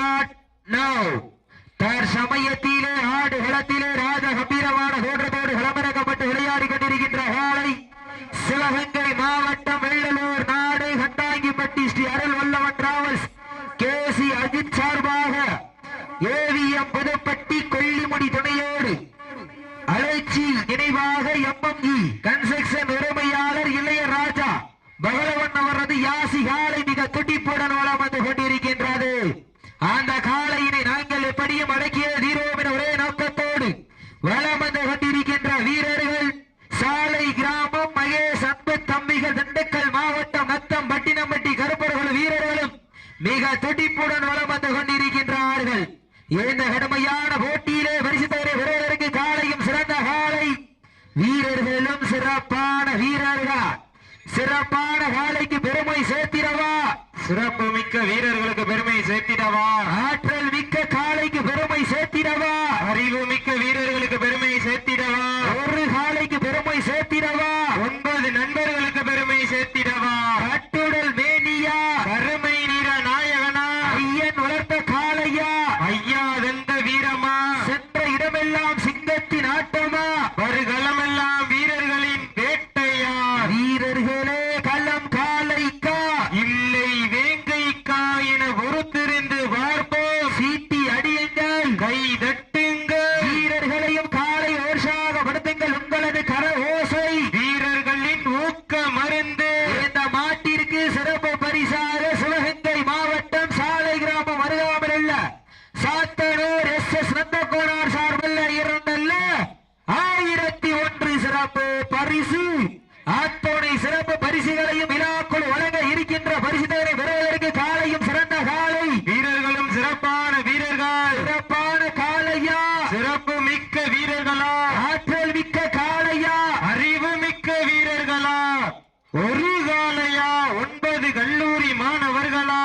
Start now தற்சமயத்திலே ஆடு களத்திலே ராஜ கம்பீரமான தோற்றத்தோடு களமிறக்கப்பட்டு விளையாடி கொண்டிருக்கின்ற ஹாலை சிவகங்கை மாவட்டம் வெள்ளலூர் நாடு Kattangipatti Sri Arul Vallavan travels K. C. Ajith சார்பாக ஏவிஎம் புதுப்பட்டி கொல்லிமுடி துணையோடு அலைச்சி நினைவாக எம்எம்இ கன்ஸ்ட்ரக்ஷன் உரிமையாளர் இளைய ராஜா பகலவன் அவரது யாசி காலை மிக துடிப்புடன் வளம் வந்து கொண்டிருக்கின்றது. அந்த காளையினை நாங்கள் எப்படியும் அடக்கிய தீரோம் என ஒரே நோக்கத்தோடு வளம் வந்து கொண்டிருக்கின்ற வீரர்கள் சாலை கிராமம் மகேஷ் அன்பு தம்பிகள் திண்டுக்கல் மாவட்டம் நத்தம் பட்டினம்பட்டி கருப்பர்கள் வீரர்களும் மிக துடிப்புடன் வளம் வந்து கொண்டிருக்கின்றார்கள். இந்த கடுமையான போட்டியிலே பரிசுத்தவரை பெறுவதற்கு காலையும் சிறந்த காலை வீரர்களும் சிறப்பான வீரர்கள். சிறப்பான காலைக்கு பெருமை சேர்த்திடவா? சிறப்பு மிக்க வீரர்களுக்கு பெருமை சேர்த்திடவா? ஆற்றல் மிக்க காலைக்கு பெருமை சேர்த்திடவா? அறிவு மிக்க வீரர்களுக்கு பெருமை சேர்த்திடவா? ஒரு காலைக்கு பெருமை சேர்த்திடவா? ஒன்பது நண்பர்களுக்கு பெருமை சேர்த்திடவா கட்டுடல் மேனியா கருமை நிற நாயகனா ஐயன் வளர்த்த காளையா ஐயா வெந்த வீரமா சென்ற இடமெல்லாம் சிங்கத்தின் ஆட்டமா வருகளமெல்லாம் வீரர்களின் வேட்டையா வீரர்களே களம் காலைக்கா இல்லை வேங்கைக்கா என பொறுத்திருந்து பார்ப்போம் சீட்டி அடியுங்கள் கை தட்டுங்கள் வீரர்களையும் காலை உற்சாகப்படுத்துங்கள் உங்களது கர ஓசை வீரர்களின் ஊக்க மருந்து இந்த மாட்டிற்கு சிறப்பு பரிசாக சிவகங்கை மாவட்டம் சாலை கிராமம் அருகாமல் உள்ள சாத்தனூர் எஸ் எஸ் நந்தகோனார் சார்பில் இருந்தல்ல ஆயிரத்தி ஒன்று சிறப்பு பரிசு. அத்தனை சிறப்பு பரிசுகளையும் விழாக்குள் வழங்க இருக்கின்ற பரிசுகளை பெறுவதற்கு காலையும் சிறந்த காலை வீரர்களும் சிறப்பான வீரர்கள் சிறப்பான காலையா சிறப்பு மிக்க வீரர்களா ஆற்றல் மிக்க காளையா அறிவு மிக்க வீரர்களா ஒரு காலையா ஒன்பது கல்லூரி மாணவர்களா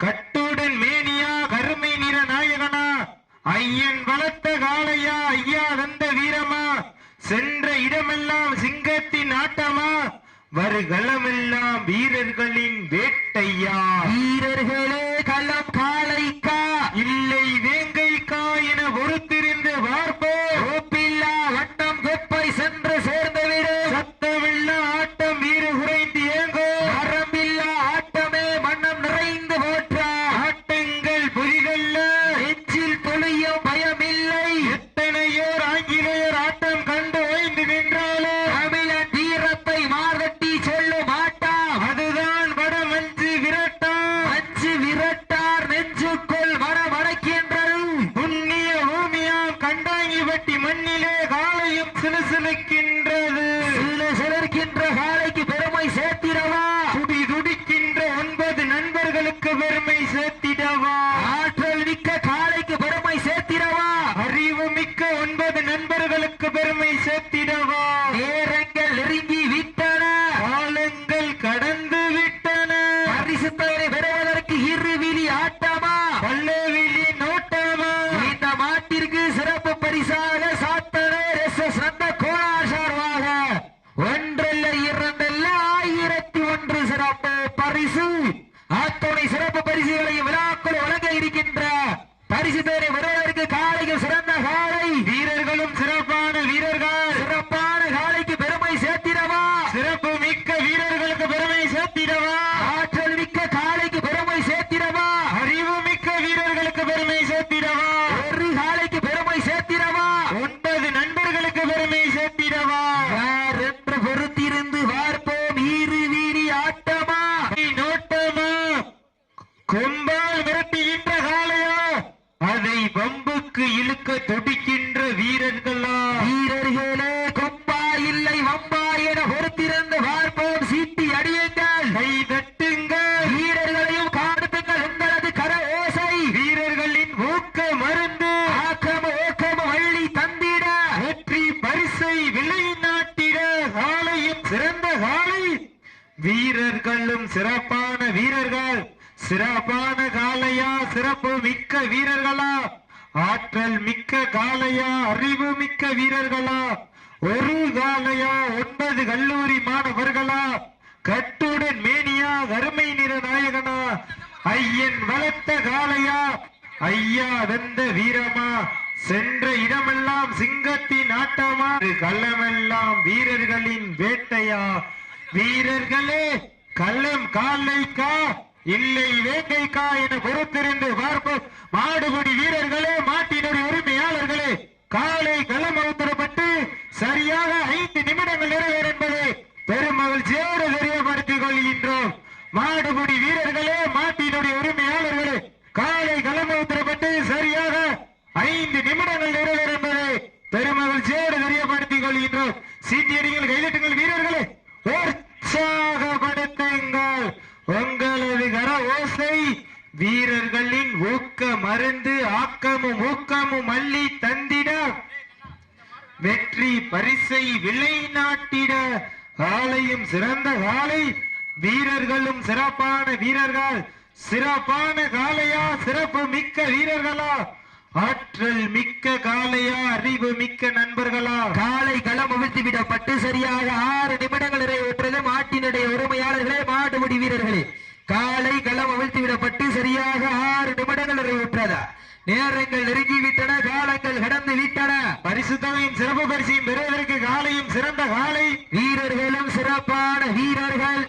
கட்டுடன் மேனியா கருமை நிற நாயகனா ஐயன் வளர்த்த காளையா வீரமா? சென்ற இடமெல்லாம் சிங்கத்தின் ஆட்டமா? வருகளமெல்லாம் வீரர்களின் வேட்டையா? வீரர்களே களம் காளைக்கா இல்லை வேங்கைக்கா என பொறுத்திருந்து கோப்பில்லா வட்டம் குப்பை சென்று வீரர்களும் சிறப்பான வீரர்கள். சிறப்பான காலையா சிறப்பு மிக்க வீரர்களா? ஆற்றல் மிக்க காலையா அறிவு மிக்க வீரர்களா? ஒரு காலையா ஒன்பது கல்லூரி மாணவர்களா? கட்டுடன் மேனியா கருமை நிற நாயகனா? ஐயன் வளர்த்த காலையா ஐயா வெந்த வீரமா? சென்ற இடமெல்லாம் சிங்கத்தின் ஆட்டமா? கள்ளமெல்லாம் வீரர்களின் வேட்டையா? வீரர்களே கள்ளம் காலைக்கா இல்லை வேட்டைக்கா என பொறுத்திருந்து பார்ப்போம் மாடுபிடி வீரர்களே மாட்டினுடைய உரிமையாளர்களே காலை களம் அவுத்தரப்பட்டு சரியாக ஐந்து நிமிடங்கள் நிறைவேறும் என்பதை பெரும் மகிழ்ச்சியோடு தெரியப்படுத்திக் கொள்கின்றோம் மாடுபிடி வீரர்களே மாட்டினுடைய உரிமையாளர்களே காலை களம் அவுத்தரப்பட்டு சரியாக ஐந்து நிமிடங்கள் நிறைவேறும் என்பதை பெருமகிழ்ச்சியோடு தெரியப்படுத்திக் கொள்கின்றோம் சீட்டியடிகள் கைதட்டுங்கள் வீரர்களே உற்சாகப்படுத்துங்கள் உங்களது கர ஓசை வீரர்களின் ஊக்க மருந்து ஆக்கமும் ஊக்கமும் அள்ளி தந்திட வெற்றி பரிசை விலை நாட்டிட காலையும் சிறந்த காலை வீரர்களும் சிறப்பான வீரர்கள். சிறப்பான காலையா சிறப்பு மிக்க வீரர்களா. ஆற்றல் மிக்க காலையா அறிவு மிக்க நண்பர்களா. காலை களம் அவிழ்த்து விடப்பட்டு சரியாக ஆறு நிமிடங்கள் நிறைவேற்றது மாட்டினுடைய உரிமையாளர்களே மாடுபிடி வீரர்களே. காலை களம் அவிழ்த்து விடப்பட்டு சரியாக ஆறு நிமிடங்கள் நிறைவேற்றதா நேரங்கள் நெருங்கி விட்டன காலங்கள் கடந்து விட்டன. பரிசுத்தமையும் சிறப்பு பரிசையும் பெறுவதற்கு காலையும் சிறந்த காலை. வீரர்களும் சிறப்பான வீரர்கள்.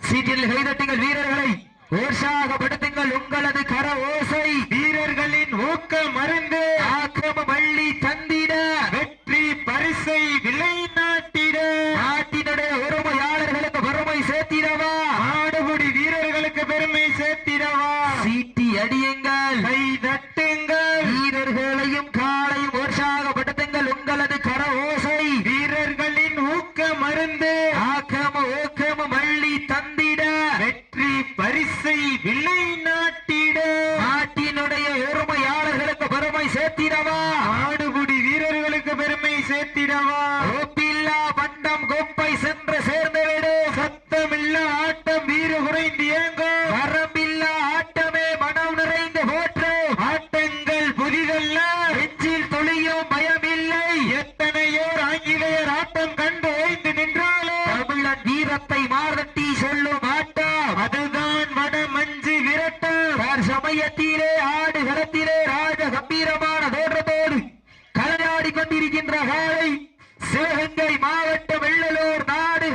சீட்டில் கைதட்டுங்கள் வீரர்களை. உற்சாகப்படுத்துங்கள் உங்களது கர ஓசை. வீரர்களின் ஊக்க மருந்து. ஆக்கிரம வள்ளி தந்திட. வெற்றி பரிசை விலை நாட்டிட. நாட்டினுடைய உரிமையாளர்களுக்கு வறுமை சேர்த்திடவா ஆடுபுடி வீரர்களுக்கு பெருமை சேர்த்திடவா சீட்டி அடியுங்கள். கை தட்டுங்கள். வீரர்களையும் காலையும் உற்சாகப்படுத்துங்கள் உங்களது கர ஓசை. வீரர்களின் ஊக்க மருந்து ஆக்கிரம ஊக்கிரம வள்ளி தந்திட. வெற்றி பரிசை விலை நாட்டிட. நாட்டினுடைய உரிமையாளர்களுக்கு வறுமை சேர்த்திடவா ஆடுபுடி வீரர்களுக்கு பெருமை சேர்த்திடவா ஒப்பில்லா பண்டம் கோப்பை சென்று சேர்ந்துவிடும் சத்தமில்ல ஆட்டம் வீர குறைந்து ஏங்கோ வரம்பில்லா ஆட்டமே மனம் நிறைந்து போற்று ஆட்டங்கள் புதிதல்ல நெஞ்சில் துளியும் பயமில்லை எத்தனையோர் ஆங்கிலேயர் ஆட்டம் கண்டு ஓய்ந்து நின்றாலும் தமிழன் வீரத்தை மாரட்டி சொல்லும் ஆட்டம் அதுதான் வட மஞ்சு விரட்டம் யார் சமயத்திலே ஆடு களத்திலே ராஜ கம்பீரமான தோற்றத்தோடு களனாடி கொண்டிருக்கின்ற காலை சிவகங்கை மாவட்டம் வெள்ளலூர் நாடு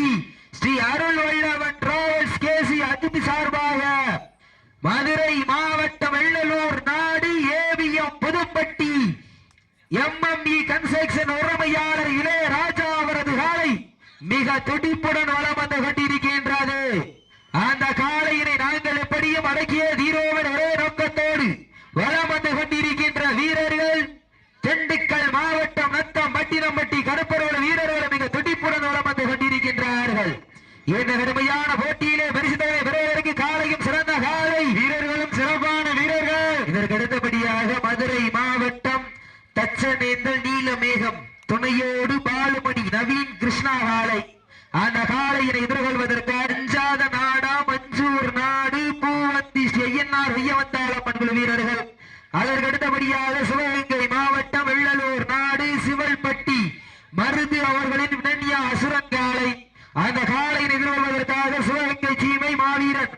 கட்டாங்கிப்பட்டி ஸ்ரீ அருள் வல்லவன் டிராவல்ஸ் கேசி அஜித் சார்பாக மதுரை மாவட்டம் வெள்ளலூர் நாடு ஏவிஎம் புதுப்பட்டி எம்எம்இ கன்ஸ்ட்ரக்ஷன் உரிமையாளர் இளையராஜா அவரது காலை மிக துடிப்புடன் வளம் வந்து கொண்டிருக்கின்றது. அந்த காளையினை நாங்கள் எப்படியும் அடக்கிய தீரோவின் ஒரே நோக்கத்தோடு வளம் வந்து கொண்டிருக்கின்ற வீரர்கள் திண்டுக்கல் மாவட்டம் நத்தம் பட்டினம்பட்டி கருப்பரோட வீரர்கள் மிக துடிப்புடன் வளம் வந்து கொண்டிருக்கின்றார்கள் இந்த கடுமையான போட்டியிலே பரிசுத்தனை பெறுவதற்கு காலையும் சிறந்த காலை. வீரர்களும் சிறப்பான வீரர்கள். இதற்கு அடுத்தபடியாக மதுரை மாவட்டம் தச்சனேந்தல் நீலமேகம் துணையோடு பாலுமணி நவீன் கிருஷ்ணா காளை அந்த காலையினை எதிர்கொள்வதற்கு அஞ்சாத நாடா மஞ்சூர் நாடு பூவந்தி ஸ்ரீ ஐயனார் ஐயவந்தாளம் அன்பு வீரர்கள். அதற்கு அடுத்தபடியாக சிவகங்கை மாவட்டம் வெள்ளலூர் நாடு சிவல்பட்டி. மருது அவர்களின் வினன்யா அசுரங்காலை அந்த காளையினை எதிர்கொள்வதற்காக சிவகங்கை சீமை மாவீரன்.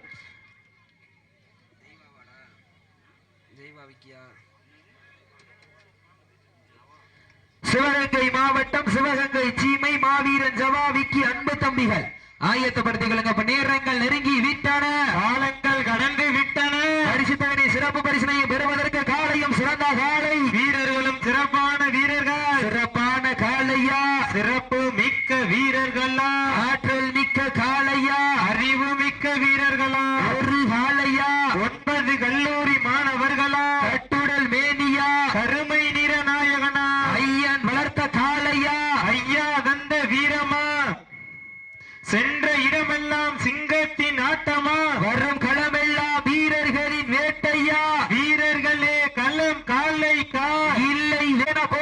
சிவகங்கை மாவட்டம் சிவகங்கை சீமை மாவீரன் ஜவாவிக்கு அன்பு தம்பிகள். ஆயத்தப்படுத்திகளுங்க இப்ப நேரங்கள் நெருங்கி விட்டன. காலங்கள் கடந்து விட்டன. பரிசுத்தவனை சிறப்பு பரிசனையும் பெறுவதற்கு காலையும் சிறந்த காலை. வீரர்களும் சிறப்பான வீரர்கள். சிறப்பான காளையா சிறப்பு மிக்க வீரர்களா? ஆற்றல் மிக்க காளையா அறிவு மிக்க வீரர்களா? ஒரு காளையா ஒன்பது கல்லூரி மாணவர்களா?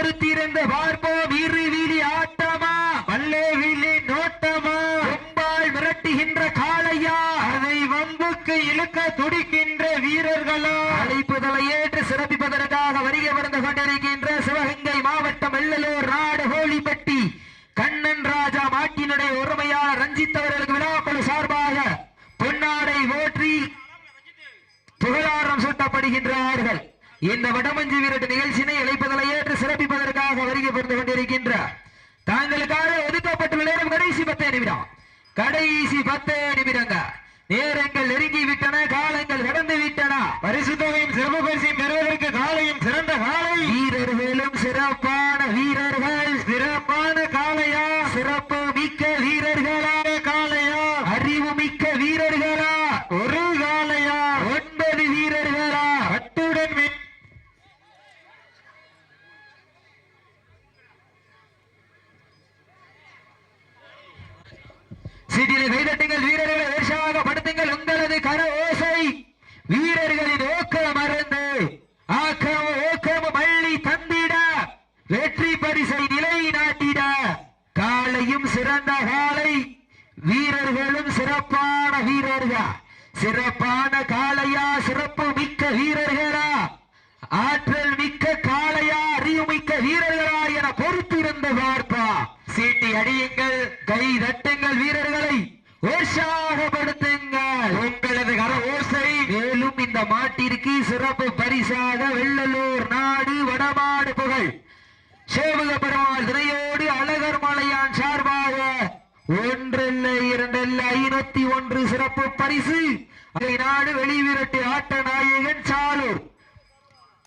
பொறுத்திருந்து பார்ப்போம் வீரி வீதி ஆட்டமா? வல்லே வீலி நோட்டமா? கும்பால் விரட்டுகின்ற காளையா? அதை வம்புக்கு இழுக்க துடிக்கின்ற வீரர்களா? அழைப்புதலை ஏற்று சிறப்பிப்பதற்காக வருக வந்து கொண்டிருக்கின்ற சிவகங்கை மாவட்டம் வெள்ளலூர் நாடு ஹோலிப்பட்டி. கண்ணன் ராஜா மாட்டினுடைய உரிமையான ரஞ்சித் அவர்களுக்கு விழாக்குழு சார்பாக பொன்னாடை ஓற்றி புகழாரம் சூட்டப்படுகின்றார்கள் இந்த வடமஞ்சி வீரட்டு நிகழ்ச்சியினை இழைப்பதில் ஏற்று சிறப்பி அழகாக வருகை கொண்டிருக்கின்ற தாங்களுக்காக ஒதுக்கப்பட்டுள்ள நேரம் கடைசி பத்தே நிமிடம். கடைசி பத்தே நிமிடங்க. நேரங்கள் நெருங்கி விட்டன காலங்கள் கடந்து விட்டன பரிசுத்தவையும் சிறப்பு பெறுவதற்கு காலையும் சிறந்த காலை. வீரர்களும் சிறப்பான வீரர்கள். சிறப்பான காலையா? சிறப்பு மிக்க வீரர்களா காலையா? அறிவு மிக்க வீரர்களா? பொறுத்திருந்த வார்ப்பா சீட்டி அடியுங்கள் கை தட்டுங்கள் வீரர்களை. உற்சாகப்படுத்துங்கள் உங்களது கர ஓசை மேலும் இந்த மாட்டிற்கு சிறப்பு பரிசாக வெள்ளலூர் நாடு வடமாடு புகழ். சேவக பெருமாள் திரையோடு அழகர் மலையான் சார்பாக ஒன்றில்லை இரண்டில்லை ஐநூத்தி ஒன்று சிறப்பு பரிசு. அதை நாடு வெளிவிரட்டு ஆட்ட நாயகன் சாலூர்.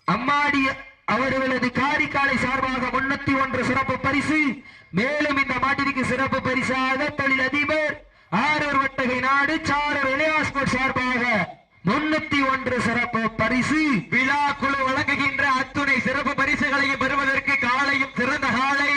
அம்மாடி அவர்களது காரிக்காலை சார்பாக முன்னூத்தி ஒன்று சிறப்பு பரிசு. மேலும் இந்த மாட்டிற்கு சிறப்பு பரிசாக தொழில் அதிபர் ஆரூர் வட்டகை நாடு சாரர் இளையாஸ்போர்ட் சார்பாக முன்னூத்தி ஒன்று சிறப்பு பரிசு. விழா குழு வழங்குகின்ற அத்துணை சிறப்பு பரிசுகளையும் பெறுவதற்கு காலையும் திறந்த காலை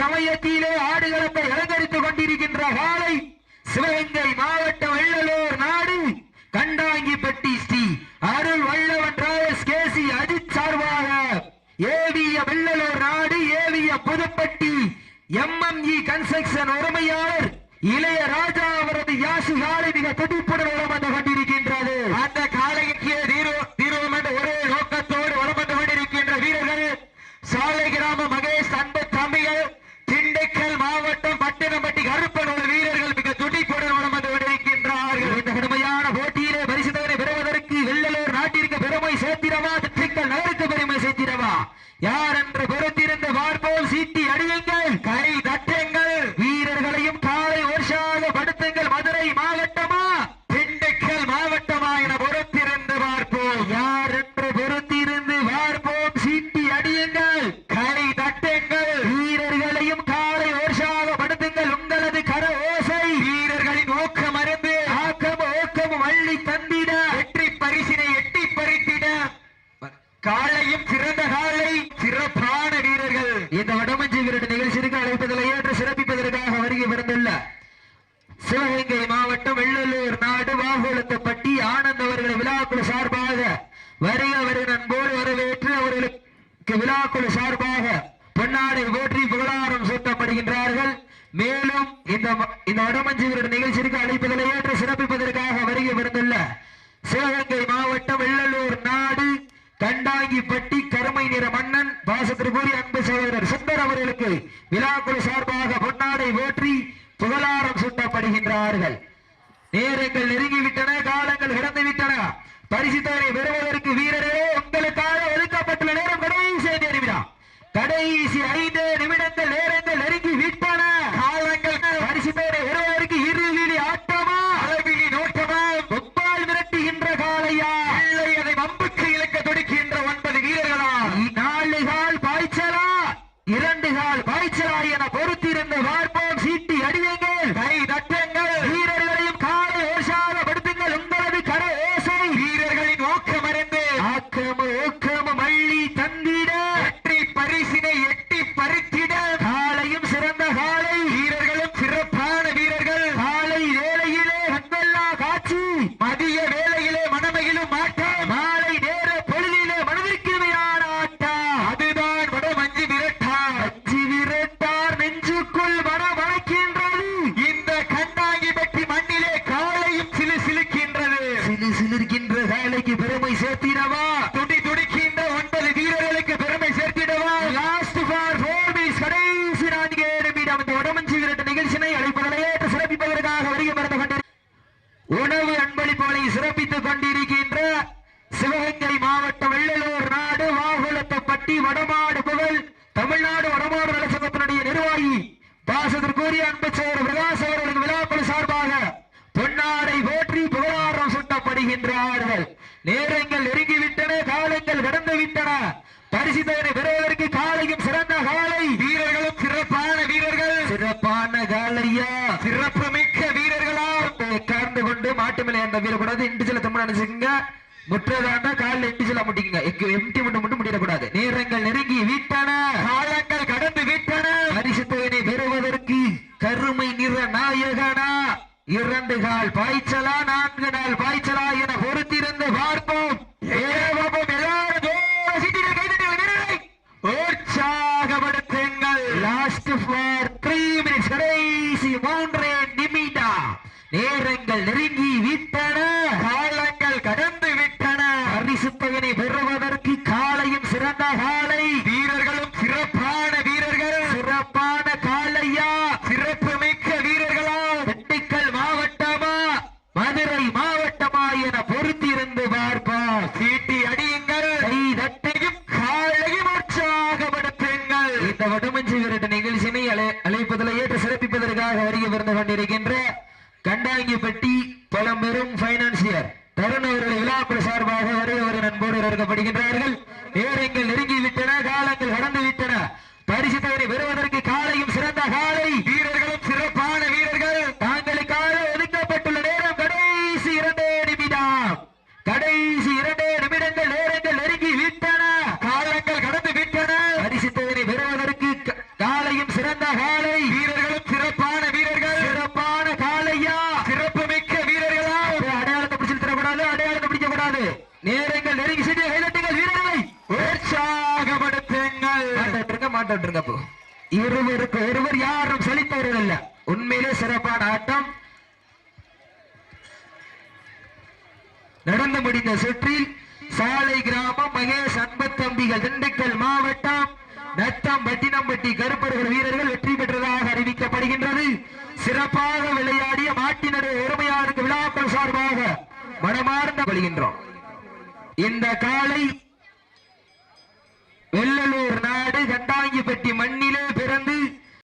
சமயத்திலே கண்ணாகிப்பட்டி கருமை நிற மன்னன் வாசத்திற்குரிய அன்பு சகோதரர் சுந்தர் அவர்களுக்கு விழாக்குழு சார்பாக பொன்னாடை வேற்றி புகழாரம் சுட்டப்படுகின்றார்கள். நேரங்கள் நெருங்கிவிட்டன காலங்கள் கடந்துவிட்டன. பரிசுத்தவரை பெறுவதற்கு வீரரே உங்களுக்காக ஒதுக்கப்பட்டுள்ள நேரம் கடைசி நிமிடம் கடைசி ஐந்து நிமிடங்கள் நேரங்கள் நெருங்கி விட்டன காலங்கள் பரிசுத்தவரை பெறுவதற்கு கொடுத்திருந்த வார்த்தை பெருமை சேர்த்திடவா துடி துடிக்கின்ற ஒன்பது வீரர்களுக்கு பெருமை சேர்த்திடவா லாஸ்ட் ஃபார் ஃபோர் மினிட்ஸ் கடைசி நான்கு நிமிடம் இந்த உடமஞ்சி விரட்டு நிகழ்ச்சியை அழைப்பதிலேற்று சிறப்பிப்பதற்காக வருகை மறந்து கொண்டிருக்கிறார் உணவு அன்பளிப்புகளை சிறப்பித்துக் கொண்டிருக்கின்ற சிவகங்கை மாவட்டம் வெள்ளலூர் நாடு வாகுலத்தப்பட்டி வடமாடு புகழ் தமிழ்நாடு வடமாடு நலசங்கத்தினுடைய நிர்வாகி பாசத்திற்குரிய அன்பு செயலர் பிரகாஷ் அவர்களுக்கு விழாக்குழு சார்பாக பொன்னாடை போற்றி புகழாரம் சுட்டப்படுகின்றார்கள் நேரங்கள் நெருங்கிவிட்டன கடந்து விட்டன பெறுவதற்கு காலையும் சிறந்த காலை. வீரர்களும் சிறப்பான வீரர்கள். சிறப்பான காலையா? சிறப்பு மிக்க வீரர்களா கலந்து கொண்டு மாட்டு மேலே அந்த வீர கூடாது. இண்டிஜுவல தமிழ் நினைச்சுக்கங்க. முற்றதாண்டா காலில் இண்டிஜுவலா முட்டிக்கங்க. எம்டி மட்டும் மட்டும் முடியக்கூடாது. நேரங்கள் நெருங்கி விட்டன. காலங்கள் கடந்து விட்டன. பரிசுத்தவனை பெறுவதற்கு கருமை நிற நாயகனா? இரண்டு கால் பாய்ச்சலா நான்கு நாள் பாய்ச்சலா என பொறுத்திருந்து பார்ப்போம். த்ரீ மினிட்ஸ் கடைசி மூன்றே நிமிடம். நேரங்கள் நெருங்கி விட்டன காலங்கள் கடந்து விட்டன. பரிசுத்தவனை பெறுவதற்கு காலையும் சிறந்த காலை வீரர்களும் சிறப்பான வீரர்கள் சிறப்பான காலையா சிறப்பு மிக்க வீரர்களா திண்டுக்கல் மாவட்டமா மதுரை மாவட்டமா என பொறுத்திருந்து பார்ப்போம் சீட்டி அடியுங்கள் கை தட்டையும் காலையும் உற்சாகப்படுத்துங்கள் இந்த வடமஞ்சி விரட்டு நிகழ்ச்சியினை அழை- அழைப்பதில் ஏற்று சிறப்பிப்பதற்காக வருகை பிறந்து கொண்டிருக்கின்ற கண்டாங்கிப்பட்டி பைனான்சியர் தருண் அவர்கள் விழாக்குழு சார்பாக வருகிறவர்கள் நண்போடு இருக்கப்படுகின்றார்கள் நேரங்கள் நெருங்கிவிட்டன காலங்கள் கடந்து விட்டன பரிசுத்தவரை பெறுவதற்கு காலையும் சிறந்த காலை வீரர்களும் சிறப்பான வீரர்கள் தாங்களுக்காக ஒதுக்கப்பட்டுள்ள நேரம் கடைசி இரண்டே நிமிடம் கடைசி இரண்டே நிமிடங்கள் நேரங்கள் நெருங்கி விட்டன காலங்கள் கடந்து விட்டன பரிசுத்தவரை பெறுவதற்கு க- காலையும் சிறந்த காலை வீரர்களும் சிறப்பான வீரர்கள் சிறப்பான காலையா சிறப்பு மிக்க வீரர்களா அப்படியே அடையாளத்தை பிடிச்சு தரக்கூடாது அடையாளத்தை பிடிக்க கூடாது நேரங்கள் நெருங்கி சென்று கைதட்டுங்கள் வீரர்களை உற்சாகப்படுத்துங்கள் மாட்டோம் மாட்டோட்டுருங்க இருவருக்கு ஒருவர் யாரும் செழித்தவர்கள் அல்ல. உண்மையிலே சிறப்பான ஆட்டம். நடந்து முடிந்த சுற்றில் சாலை கிராமம் மகேஷ் அன்பத்தம்பிகள் திண்டுக்கல் மாவட்டம் நத்தம் பட்டினம்பட்டி கருப்பர்கள் வீரர்கள் வெற்றி பெற்றதாக அறிவிக்கப்படுகின்றது. சிறப்பாக விளையாடிய மாட்டினரை உரிமையாளருக்கு விழாக்கள் சார்பாக மனமார்ந்த வருகின்றோம் இந்த காலை வெள்ளலூர் நாடு கண்டாங்கிப்பட்டி மண்ணிலே பிறந்து